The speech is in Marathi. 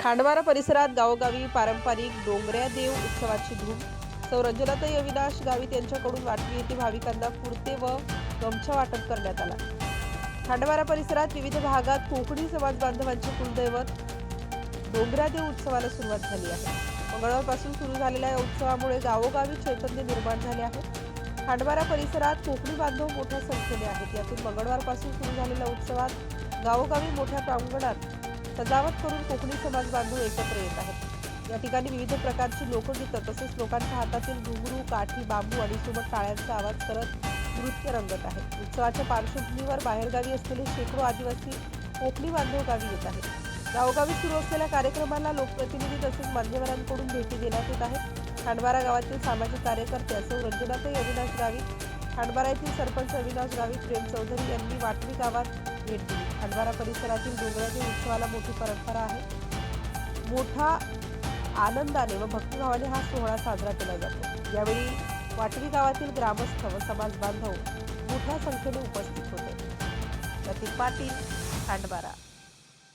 खांडवारा परिसरात गावोगावी पारंपरिक डोंगऱ्या देव उत्सवाची धूम. सौरंजनाताई अविनाश गावित यांच्याकडून वाटली येथे भाविकांना कुर्ते व गमछा वाटप करण्यात आला. खांडवारा परिसरात विविध भागात कोकणी समाज बांधवांचे कुलदैवत डोंगरादेव उत्सवाला सुरुवात झाली आहे. मंगळवारपासून सुरू झालेल्या या उत्सवामुळे गावोगावी चैतन्य निर्माण झाले आहे. खांडवारा परिसरात कोकणी बांधव मोठ्या संख्येने आहेत. यातून मंगळवारपासून सुरू झालेल्या उत्सवात गावोगावी मोठ्या प्रांगणात सजावट करून कोकणी समाज बांधव एकत्र येत आहेत. या ठिकाणी विविध प्रकारची लोकगीतं तसेच लोकांच्या हातातील घुंगरू काठी बांबू आणि सोबत टाळ्यांचा आवाज करत नृत्य रंगत आहे. उत्सवाच्या पार्श्वभूमीवर बाहेरगावी असलेले शेकडो आदिवासी कोकणी बांधव गावी येत आहेत. गावोगावी सुरू असलेल्या कार्यक्रमाला लोकप्रतिनिधी तसेच मान्यवरांकडून भेटी देण्यात येत आहेत. खांडवारा गावातील सामाजिक कार्यकर्ते सौ रंजनाताई अविनाश गावी खांडबारा येथील सरपंच अविनाश गावित प्रेम चौधरी यांनी वाटवी गावात भेट दिली. खांडबारा परिसरातील डोंगरातील उत्सवाला मोठी परंपरा आहे. मोठा आनंदाने व भक्तिभावाने हा सोहळा साजरा केला जातो. यावेळी वाटवी गावातील ग्रामस्थ व समाज बांधव मोठ्या संख्येने उपस्थित होते. प्रतीक पाटील खांडबारा.